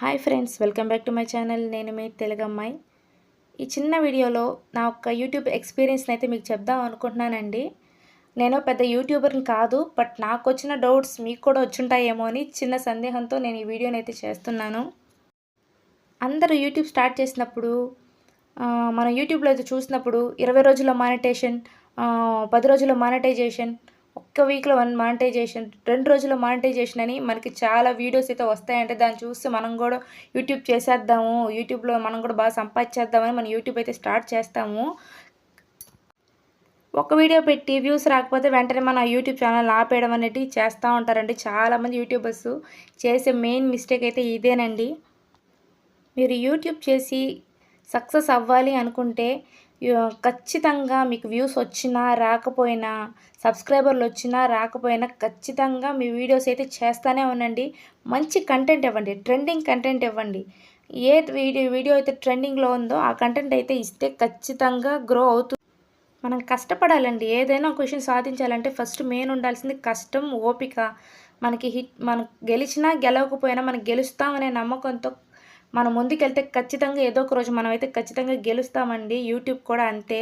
Hi friends welcome back to my channel. నేను మీ తెలుగమ్మాయి. ఈ చిన్న వీడియోలో నా ఒక్క యూట్యూబ్ ఎక్స్పీరియన్స్ని అయితే మీకు చెప్దాం అనుకుంటున్నానండి. నేను పెద్ద యూట్యూబర్ని కాదు బట్ నాకు వచ్చిన డౌట్స్ మీకు కూడా వచ్చుంటాయేమో అని చిన్న సందేహంతో నేను ఈ వీడియోని అయితే చేస్తున్నాను. అందరూ యూట్యూబ్ స్టార్ట్ చేసినప్పుడు మనం యూట్యూబ్లో అయితే చూసినప్పుడు ఇరవై రోజుల్లో మానిటేషన్ పది రోజుల్లో మానిటైజేషన్ ఒక్క వీక్లో వన్ మానిటైజేషన్ రెండు రోజుల్లో మానిటైజేషన్ అని మనకి చాలా వీడియోస్ అయితే వస్తాయంటే దాన్ని చూసి మనం కూడా యూట్యూబ్ చేసేద్దాము. యూట్యూబ్లో మనం కూడా బాగా సంపాదించేద్దామని మనం యూట్యూబ్ అయితే స్టార్ట్ చేస్తాము. ఒక వీడియో పెట్టి వ్యూస్ రాకపోతే వెంటనే మన యూట్యూబ్ ఛానల్ ఆపేయడం అనేది చేస్తూ ఉంటారండి చాలామంది యూట్యూబర్స్ చేసే మెయిన్ మిస్టేక్ అయితే ఇదేనండి. మీరు యూట్యూబ్ చేసి సక్సెస్ అవ్వాలి అనుకుంటే ఖచ్చితంగా మీకు వ్యూస్ వచ్చినా రాకపోయినా సబ్స్క్రైబర్లు వచ్చినా రాకపోయినా ఖచ్చితంగా మీ వీడియోస్ అయితే చేస్తూనే ఉండండి. మంచి కంటెంట్ ఇవ్వండి ట్రెండింగ్ కంటెంట్ ఇవ్వండి. ఏ వీడియో వీడియో అయితే ట్రెండింగ్లో ఉందో ఆ కంటెంట్ అయితే ఇస్తే ఖచ్చితంగా గ్రో అవుతుంది మనం కష్టపడాలండి. ఏదైనా ఒక విషయం సాధించాలంటే ఫస్ట్ మెయిన్ ఉండాల్సింది కష్టం ఓపిక. మనకి హిట్ మనం గెలిచినా గెలవకపోయినా మనం గెలుస్తామనే నమ్మకంతో మనం ముందుకెళ్తే ఖచ్చితంగా ఏదో ఒక రోజు మనమైతే ఖచ్చితంగా గెలుస్తామండి. యూట్యూబ్ కూడా అంతే.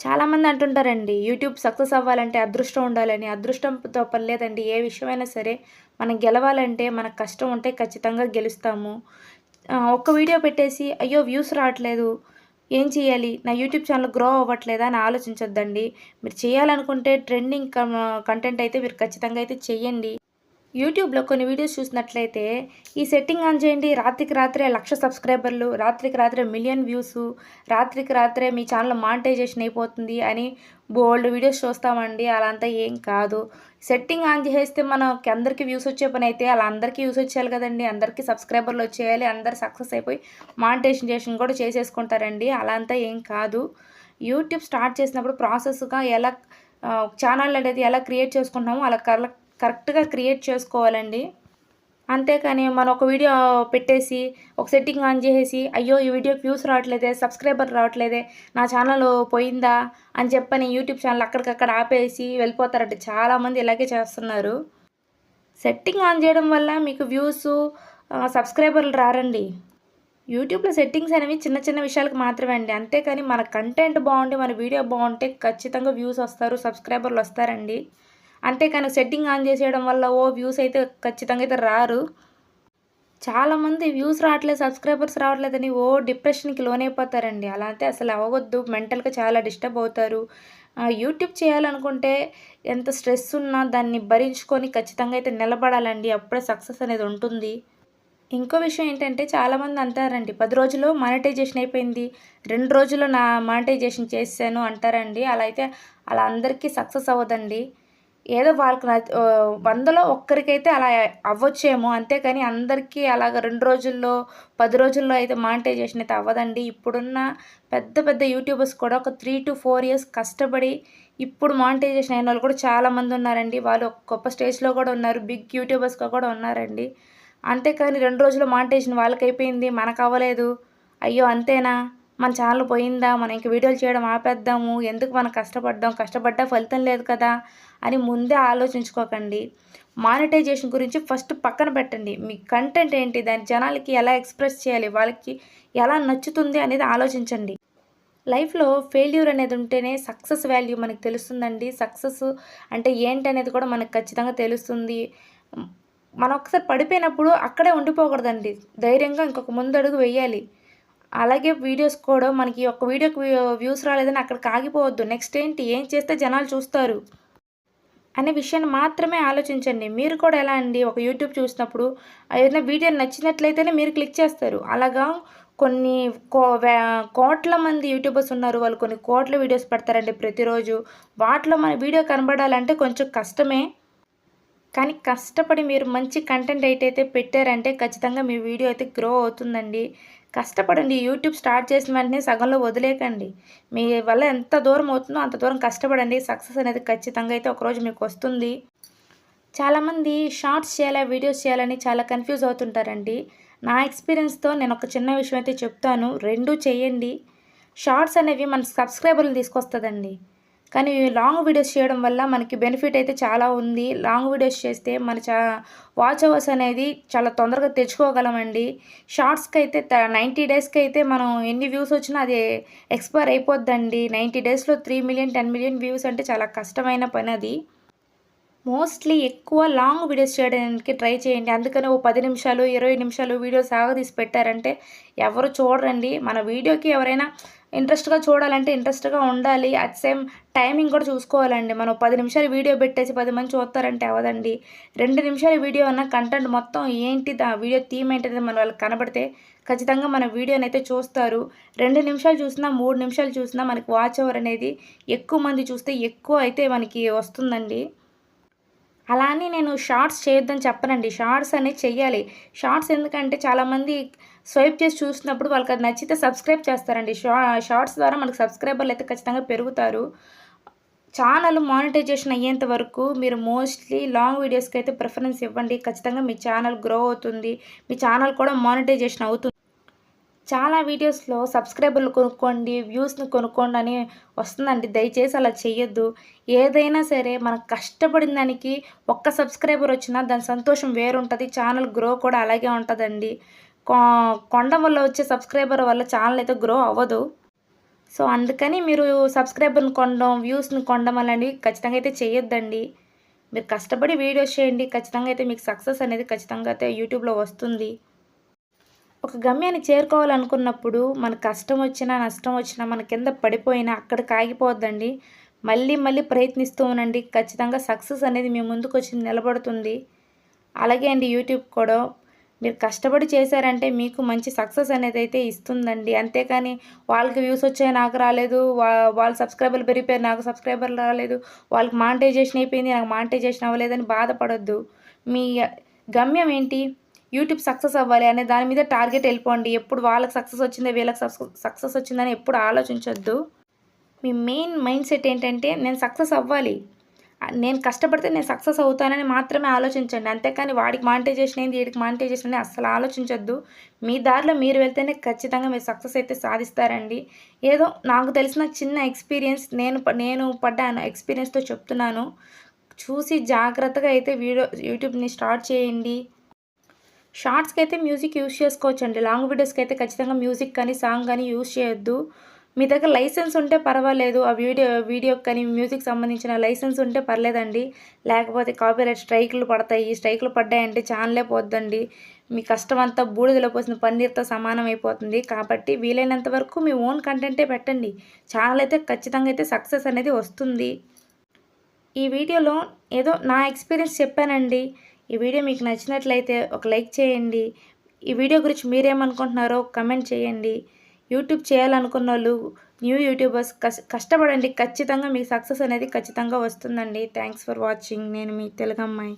చాలామంది అంటుంటారండి యూట్యూబ్ సక్సెస్ అవ్వాలంటే అదృష్టం ఉండాలని. అదృష్టంతో పర్లేదండి ఏ విషయమైనా సరే మనం గెలవాలంటే మనకు కష్టం ఉంటే ఖచ్చితంగా గెలుస్తాము. ఒక్క వీడియో పెట్టేసి అయ్యో వ్యూస్ రావట్లేదు. ఏం చేయాలి? నా యూట్యూబ్ ఛానల్ గ్రో అవ్వట్లేదా? అని ఆలోచించొద్దండి. మీరు చేయాలనుకుంటే ట్రెండింగ్ కంటెంట్ అయితే మీరు ఖచ్చితంగా అయితే చెయ్యండి. యూట్యూబ్లో కొన్ని వీడియోస్ చూసినట్లయితే ఈ సెట్టింగ్ ఆన్ చేయండి. రాత్రికి రాత్రే లక్ష సబ్స్క్రైబర్లు రాత్రికి రాత్రే మిలియన్ వ్యూస్ రాత్రికి రాత్రే మీ ఛానల్ మానిటైజేషన్ అయిపోతుంది అని బోల్డ్ వీడియోస్ చూస్తామండి. అలా అంతా ఏం కాదు. సెట్టింగ్ ఆన్ చేస్తే మనకి అందరికీ వ్యూస్ వచ్చే పని అయితే అలా అందరికీ వ్యూస్ వచ్చేయాలి కదండి. అందరికీ సబ్స్క్రైబర్లు వచ్చేయాలి. అందరు సక్సెస్ అయిపోయి మానిటైజేషన్ కూడా చేసేసుకుంటారండి. అలా అంతా ఏం కాదు. యూట్యూబ్ స్టార్ట్ చేసినప్పుడు ప్రాసెస్గా ఎలా ఛానల్ అనేది ఎలా క్రియేట్ చేసుకుంటున్నామో అలా కరెక్ట్ కరెక్ట్గా క్రియేట్ చేసుకోవాలండి. అంతేకాని మనం ఒక వీడియో పెట్టేసి ఒక సెట్టింగ్ ఆన్ చేసేసి అయ్యో ఈ వీడియోకి వ్యూస్ రావట్లేదే సబ్స్క్రైబర్ రావట్లేదే నా ఛానల్ పోయిందా అని చెప్పని యూట్యూబ్ ఛానల్ అక్కడికక్కడ ఆపేసి వెళ్ళిపోతారంటే చాలామంది ఇలాగే చేస్తున్నారు. సెట్టింగ్ ఆన్ చేయడం వల్ల మీకు వ్యూస్ సబ్స్క్రైబర్లు రారండి. యూట్యూబ్లో సెట్టింగ్స్ అనేవి చిన్న చిన్న విషయాలకు మాత్రమే అండి. అంతేకాని మన కంటెంట్ బాగుంటే మన వీడియో బాగుంటే ఖచ్చితంగా వ్యూస్ వస్తారు సబ్స్క్రైబర్లు వస్తారండి. అంతేకాని సెట్టింగ్ ఆన్ చేసేయడం వల్ల ఓ వ్యూస్ అయితే ఖచ్చితంగా అయితే రారు. చాలామంది వ్యూస్ రావట్లేదు సబ్స్క్రైబర్స్ రావట్లేదని ఓ డిప్రెషన్కి లోనైపోతారండి. అలా అయితే అసలు అవ్వద్దు మెంటల్గా చాలా డిస్టర్బ్ అవుతారు. యూట్యూబ్ చేయాలనుకుంటే ఎంత స్ట్రెస్ ఉన్నా దాన్ని భరించుకొని ఖచ్చితంగా అయితే నిలబడాలండి. అప్పుడే సక్సెస్ అనేది ఉంటుంది. ఇంకో విషయం ఏంటంటే చాలామంది అంటారండి పది రోజుల్లో మానిటైజేషన్ అయిపోయింది రెండు రోజుల్లో నా మానిటైజేషన్ చేశాను అంటారండి. అలా అయితే అలా అందరికీ సక్సెస్ అవ్వదండి. ఏదో వాళ్ళకి వందలో ఒక్కరికైతే అలా అవ్వచ్చేమో. అంతేకాని అందరికీ అలాగ రెండు రోజుల్లో పది రోజుల్లో అయితే మానిటైజేషన్ అయితే అవ్వదండి. ఇప్పుడున్న పెద్ద పెద్ద యూట్యూబర్స్ కూడా ఒక త్రీ టు ఫోర్ ఇయర్స్ కష్టపడి ఇప్పుడు మానిటైజేషన్ అయిన వాళ్ళు కూడా చాలామంది ఉన్నారండి. వాళ్ళు ఒక గొప్ప స్టేజ్లో కూడా ఉన్నారు. బిగ్ యూట్యూబర్స్గా కూడా ఉన్నారండి. అంతేకాని రెండు రోజుల్లో మానిటైజేషన్ వాళ్ళకి అయిపోయింది మనకు అవ్వలేదు అయ్యో అంతేనా? మన ఛానల్ పోయిందా? మనం ఇంక వీడియోలు చేయడం ఆపేద్దాము. ఎందుకు మనం కష్టపడ్డాం? కష్టపడ్డా ఫలితం లేదు కదా? అని ముందే ఆలోచించుకోకండి. మానిటైజేషన్ గురించి ఫస్ట్ పక్కన పెట్టండి. మీ కంటెంట్ ఏంటి? దాని జనాలకి ఎలా ఎక్స్ప్రెస్ చేయాలి? వాళ్ళకి ఎలా నచ్చుతుంది అనేది ఆలోచించండి. లైఫ్లో ఫెయిల్యూర్ అనేది ఉంటేనే సక్సెస్ వాల్యూ మనకు తెలుస్తుందండి. సక్సెస్ అంటే ఏంటి అనేది కూడా మనకు ఖచ్చితంగా తెలుస్తుంది. మనం ఒకసారి పడిపోయినప్పుడు అక్కడే ఉండిపోకూడదండి. ధైర్యంగా ఇంకొక ముందడుగు వేయాలి. అలాగే వీడియోస్ కూడా మనకి ఒక వీడియోకి వ్యూస్ రాలేదని అక్కడికి ఆగిపోవద్దు నెక్స్ట్ ఏంటి? ఏం చేస్తే జనాలు చూస్తారు? అనే విషయాన్ని మాత్రమే ఆలోచించండి. మీరు కూడా ఎలా అండి? ఒక యూట్యూబ్ చూసినప్పుడు ఏదైనా వీడియో నచ్చినట్లయితేనే మీరు క్లిక్ చేస్తారు. అలాగా కొన్ని కో కోట్ల మంది యూట్యూబర్స్ ఉన్నారు. వాళ్ళు కొన్ని కోట్ల వీడియోస్ పెడతారండి ప్రతిరోజు. వాటిలో మన వీడియో కనబడాలంటే కొంచెం కష్టమే. కానీ కష్టపడి మీరు మంచి కంటెంట్ అయితే పెట్టారంటే ఖచ్చితంగా మీ వీడియో అయితే గ్రో అవుతుందండి. కష్టపడండి. యూట్యూబ్ స్టార్ట్ చేసిన వెంటనే సగంలో వదిలేకండి. మీ వల్ల ఎంత దూరం అవుతుందో అంత దూరం కష్టపడండి. సక్సెస్ అనేది ఖచ్చితంగా అయితే ఒకరోజు మీకు వస్తుంది. చాలామంది షార్ట్స్ చేయాలా వీడియోస్ చేయాలని చాలా కన్ఫ్యూజ్ అవుతుంటారండి. నా ఎక్స్పీరియన్స్తో నేను ఒక చిన్న విషయం అయితే చెప్తాను. రెండూ చేయండి. షార్ట్స్ అనేవి మన సబ్స్క్రైబర్లు తీసుకొస్తుందండి. కానీ లాంగ్ వీడియోస్ చేయడం వల్ల మనకి బెనిఫిట్ అయితే చాలా ఉంది. లాంగ్ వీడియోస్ చేస్తే మన చా వాచ్ అవర్స్ అనేది చాలా తొందరగా తెచ్చుకోగలమండి. షార్ట్స్కి అయితే నైంటీ డేస్కి అయితే మనం ఎన్ని వ్యూస్ వచ్చినా అది ఎక్స్పైర్ అయిపోద్దండి. నైంటీ డేస్లో three million ten million views అంటే చాలా కష్టమైన పని అది. మోస్ట్లీ ఎక్కువ లాంగ్ వీడియోస్ చేయడానికి ట్రై చేయండి. అందుకని ఓ పది నిమిషాలు ఇరవై నిమిషాలు వీడియోస్ ఆగదీసి పెట్టారంటే ఎవరు చూడరండి. మన వీడియోకి ఎవరైనా ఇంట్రెస్ట్గా చూడాలంటే ఇంట్రెస్ట్గా ఉండాలి. అట్ సేమ్ టైమింగ్ కూడా చూసుకోవాలండి. మనం పది నిమిషాలు వీడియో పెట్టేసి పది మంది చూస్తారంటే అవదండి రెండు నిమిషాల వీడియో అన్న కంటెంట్ మొత్తం ఏంటి ఆ వీడియో థీమ్ ఏంటిది మన వాళ్ళకి కనబడితే ఖచ్చితంగా మన వీడియోని అయితే చూస్తారు. రెండు నిమిషాలు చూసినా మూడు నిమిషాలు చూసినా మనకి వాచ్ అవర్ అనేది ఎక్కువ మంది చూస్తే ఎక్కువ అయితే మనకి వస్తుందండి. అలా అని నేను షార్ట్స్ చేయొద్దని చెప్పనండి. షార్ట్స్ అనేది చెయ్యాలి. షార్ట్స్ ఎందుకంటే చాలామంది స్వైప్ చేసి చూసినప్పుడు వాళ్ళకి అది నచ్చితే సబ్స్క్రైబ్ చేస్తారండి. షా షార్ట్స్ ద్వారా మనకు సబ్స్క్రైబర్లు అయితే ఖచ్చితంగా పెరుగుతారు. ఛానల్ మానిటైజేషన్ అయ్యేంత వరకు మీరు మోస్ట్లీ లాంగ్ వీడియోస్కి అయితే ప్రిఫరెన్స్ ఇవ్వండి. ఖచ్చితంగా మీ ఛానల్ గ్రో అవుతుంది. మీ ఛానల్ కూడా మానిటైజేషన్ అవుతుంది. చాలా వీడియోస్లో సబ్స్క్రైబర్లు కొనుక్కోండి వ్యూస్ని కొనుక్కోండి అని వస్తుందండి. దయచేసి అలా చేయొద్దు ఏదైనా సరే మనం కష్టపడిన దానికి ఒక్క సబ్స్క్రైబర్ వచ్చినా దాని సంతోషం వేరుంటుంది. ఛానల్ గ్రో కూడా అలాగే ఉంటుందండి. కొండ వల్ల వచ్చే సబ్స్క్రైబర్ వల్ల ఛానల్ అయితే గ్రో అవ్వదు. సో అందుకని మీరు సబ్స్క్రైబర్ని కొనడం వ్యూస్ని కొనడం అలాంటివి ఖచ్చితంగా అయితే చేయొద్దండి. మీరు కష్టపడి వీడియోస్ చేయండి ఖచ్చితంగా అయితే మీకు సక్సెస్ అనేది ఖచ్చితంగా అయితే యూట్యూబ్లో వస్తుంది. ఒక గమ్యాన్ని చేరుకోవాలనుకున్నప్పుడు మన కష్టం వచ్చినా నష్టం వచ్చినా మన కింద పడిపోయినా అక్కడికి ఆగిపోద్దండి మళ్ళీ మళ్ళీ ప్రయత్నిస్తూ ఉండండి. ఖచ్చితంగా సక్సెస్ అనేది మీ ముందుకు వచ్చి నిలబడుతుంది. అలాగే అండి యూట్యూబ్ కూడా మీరు కష్టపడి చేశారంటే మీకు మంచి సక్సెస్ అనేది అయితే ఇస్తుందండి. అంతేకాని వాళ్ళకి వ్యూస్ వచ్చాయి నాకు రాలేదు వాళ్ళ సబ్స్క్రైబర్లు పెరిగిపోయారు నాకు సబ్స్క్రైబర్లు రాలేదు వాళ్ళకి మానిటైజేషన్ అయిపోయింది నాకు మానిటైజేషన్ అవ్వలేదని బాధపడొద్దు. మీ గమ్యం ఏంటి? యూట్యూబ్ సక్సెస్ అవ్వాలి అనే దాని మీద టార్గెట్ వెళ్ళిపోండి. ఎప్పుడు వాళ్ళకి సక్సెస్ వచ్చిందో వీళ్ళకి సక్సెస్ వచ్చిందని ఎప్పుడు ఆలోచించొద్దు. మీ మెయిన్ మైండ్ సెట్ ఏంటంటే నేను సక్సెస్ అవ్వాలి. నేను కష్టపడితే నేను సక్సెస్ అవుతానని మాత్రమే ఆలోచించండి. అంతేకాని వాడికి మానిటైజేషన్ ఏంది? వీడికి మానిటైజేషన్ అని అస్సలు ఆలోచించొద్దు. మీ దారిలో మీరు వెళ్తేనే ఖచ్చితంగా మీరు సక్సెస్ అయితే సాధిస్తారండి. ఏదో నాకు తెలిసిన చిన్న ఎక్స్పీరియన్స్ నేను నేను పడ్డాను. ఎక్స్పీరియన్స్తో చెప్తున్నాను. చూసి జాగ్రత్తగా అయితే వీడియో యూట్యూబ్ని స్టార్ట్ చేయండి. షార్ట్స్కి అయితే మ్యూజిక్ యూస్ చేసుకోవచ్చండి. లాంగ్ వీడియోస్కి అయితే ఖచ్చితంగా మ్యూజిక్ కానీ సాంగ్ కానీ యూస్ చేయొద్దు. మీ దగ్గర లైసెన్స్ ఉంటే పర్వాలేదు. ఆ వీడియో వీడియోకి కానీ మ్యూజిక్ సంబంధించిన లైసెన్స్ ఉంటే పర్లేదండి. లేకపోతే కాపీరైట్ స్ట్రైకులు పడతాయి. స్ట్రైకులు పడ్డాయంటే ఛానలే పోద్దండి. మీ కష్టం అంతా బూడిదలో పోసిన పన్నీర్తో సమానం అయిపోతుంది. కాబట్టి వీలైనంత వరకు మీ ఓన్ కంటెంటే పెట్టండి. ఛానల్ అయితే ఖచ్చితంగా అయితే సక్సెస్ అనేది వస్తుంది. ఈ వీడియోలో ఏదో నా ఎక్స్పీరియన్స్ చెప్పానండి. ఈ వీడియో మీకు నచ్చినట్లయితే ఒక లైక్ చేయండి. ఈ వీడియో గురించి మీరేమనుకుంటున్నారో కమెంట్ చేయండి. యూట్యూబ్ చేయాలనుకున్న వాళ్ళు న్యూ యూట్యూబర్స్ కష్టపడండి. ఖచ్చితంగా మీకు సక్సెస్ అనేది ఖచ్చితంగా వస్తుందండి. Thanks for watching. నేను మీ తెలుగమ్మాయి.